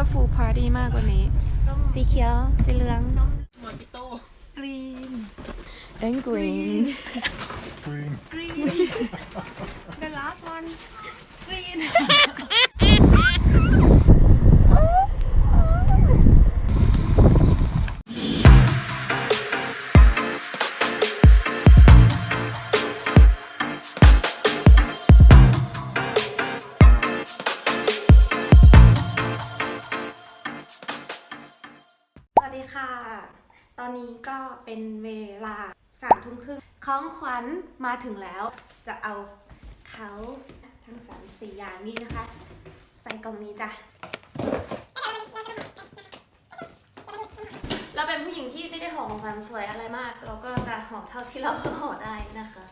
colorful party มากกว่านี้ สีเขียว สีเหลืองมอติโต้กรีน and green Green. the last one เป็นเวลาสามทุ่มครึ่งของขวัญมาถึงแล้ว จะเอาเขาทั้งสามสี่อย่างนี้นะคะ ใส่กล่องนี้จ้ะเราเป็นผู้หญิงที่ไม่ได้ห่อของขวัญสวยอะไรมาก เราก็จะห่อเท่าที่เราห่อได้นะคะ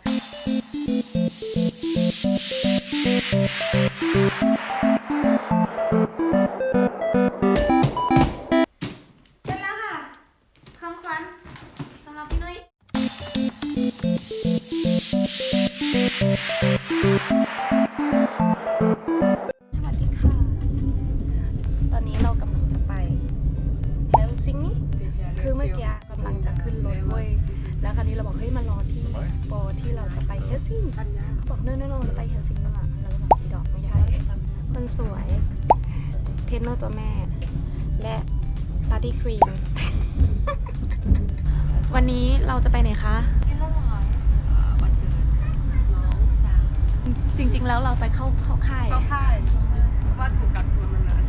ที่เราจะไปเฮลซิงกิเขาบอกเนิ่นๆเราไปเฮลซิงกิแล้วล่ะเราก็แบบพี่ดอกไม่ใช่ คนสวย เทรนเนอร์ตัวแม่ และปาร์ตี้ครีม วันนี้เราจะไปไหนคะนี่ละหอยวันเกิดน้องสาวจริง ๆ แล้วเราไปเข้าเข้าค่ายเข้าค่ายว่าถูกกักตัวมานาน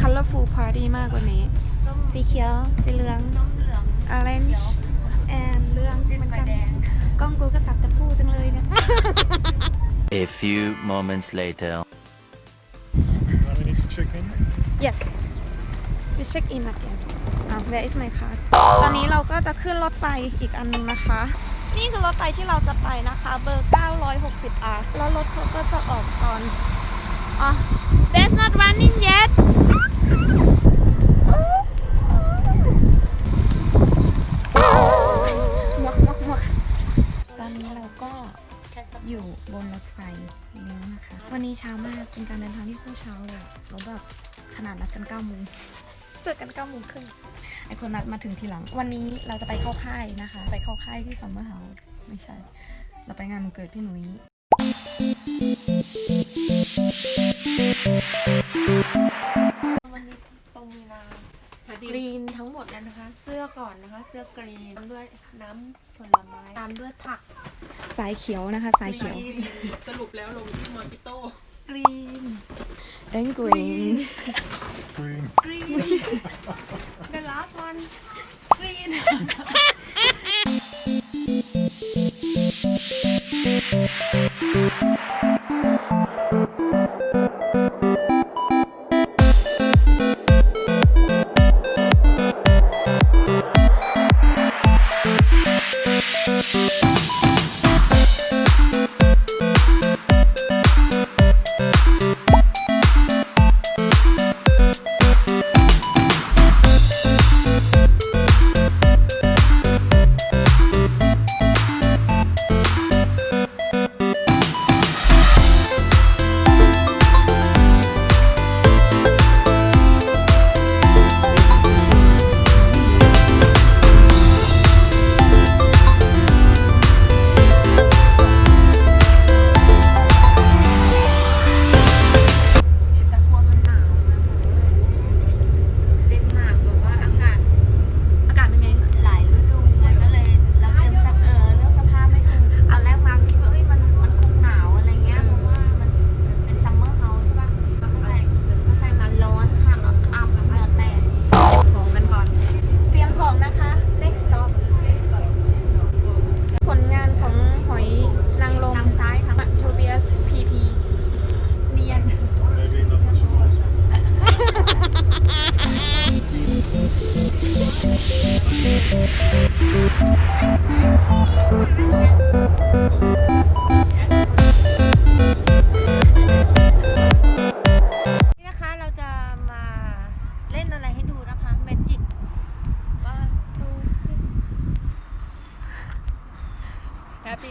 colorful party มากกว่านี้ส้มสีเขียว สีเหลือง ส้มเหลือง orange เขียวแอนเหลืองติดเหมือนไฟกันแดง กล้องกูก็จับแต่ผู้จังเลยเนี่ย A few moments later. Now we need to check in. yes we check in again อะ where is my card ตอนนี้เราก็จะขึ้นรถไฟอีกอันนึงนะคะ นี่คือรถไฟที่เราจะไปนะคะ เบอร์ 960 R แล้วรถเขาก็จะออกตอนอะ that's not running yet ก็อยู่บนรถไฟแล้วนะคะ วันนี้เช้ามากเป็นการเดินทางที่โคตรเช้าเลยแล้วแบบขนาดนัดกัน9โมงเจอกัน9โมงครึ่งไอคนนัดมาถึงทีหลัง วันนี้เราจะไปเข้าค่ายนะคะ ไปเข้าค่ายที่ซัมเมอร์เฮาส์ไม่ใช่ เราไปงานวันเกิดพี่หนุ้ย มดเลยนะคะ เสื้อก่อนนะคะ เสื้อกรีนตามด้วยน้ำผลไม้ตามด้วยผักสายเขียวนะคะ สายเขียว สรุปแล้วลงที่มอติโต้กรีน and green Green. green the last one green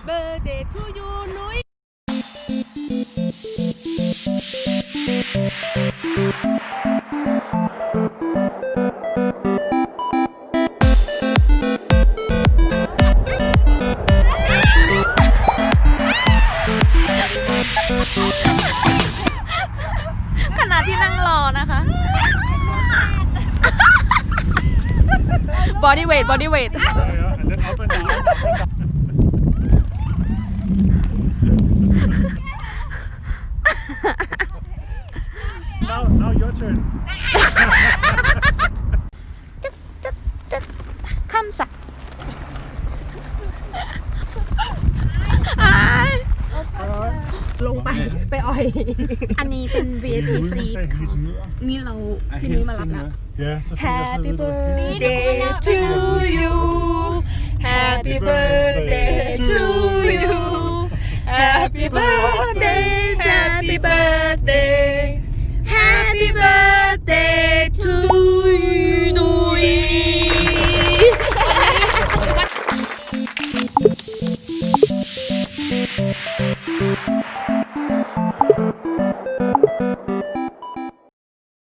birthday to you นุ้ยขณะที่นั่งรอนะคะ body weight body weight now, now your turn. คำสักลงไป ไปอ่อย อันนี้เป็น VIP seat นี่เราพี่นุ้ยมารับแล้ว Yeah, so Happy birthday to you Happy birthday to you Happy birthday Happy birthday